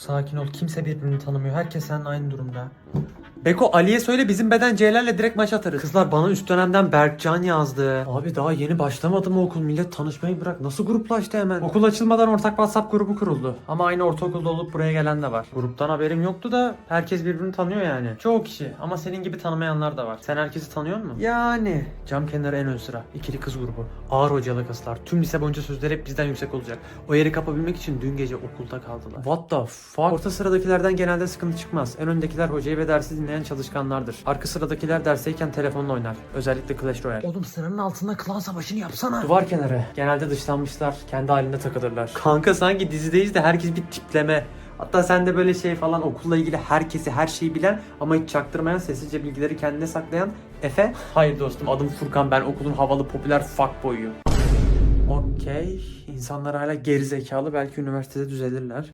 sakin ol. Kimse birbirini tanımıyor. Herkes seninle aynı durumda. Beko Ali'ye söyle bizim beden C'lerle direkt maç atarız. Kızlar bana üst dönemden Berkcan yazdı. Abi daha yeni başlamadı mı okul? Millet tanışmayı bırak. Nasıl gruplaştı hemen? Okul açılmadan ortak WhatsApp grubu kuruldu. Ama aynı ortaokulda olup buraya gelen de var. Gruptan haberim yoktu da herkes birbirini tanıyor yani. Çoğu kişi ama senin gibi tanımayanlar da var. Sen herkesi tanıyor musun? Yani. Cam kenarı en ön sıra. İkili kız grubu. Ağır hocalı kızlar. Tüm lise boyunca sözleri hep bizden yüksek olacak. O yeri kapabilmek için dün gece okulda kaldılar. What the fuck? Orta sıradakilerden genelde sıkıntı çıkmaz. En öndekiler hocayı ve dersi dinleyen çalışkanlardır. Arka sıradakiler dersteyken telefonla oynar. Özellikle Clash Royale. Oğlum sıranın altında klan savaşını yapsana. Duvar kenarı. Genelde dışlanmışlar. Kendi halinde takılırlar. Kanka sanki dizideyiz de herkes bir tipleme. Hatta sen de böyle şey falan okulla ilgili herkesi her şeyi bilen ama hiç çaktırmayan sessizce bilgileri kendine saklayan Efe. Hayır dostum adım Furkan ben okulun havalı popüler fuckboy'uyum. Okey. İnsanlar hala geri zekalı belki üniversitede düzelirler.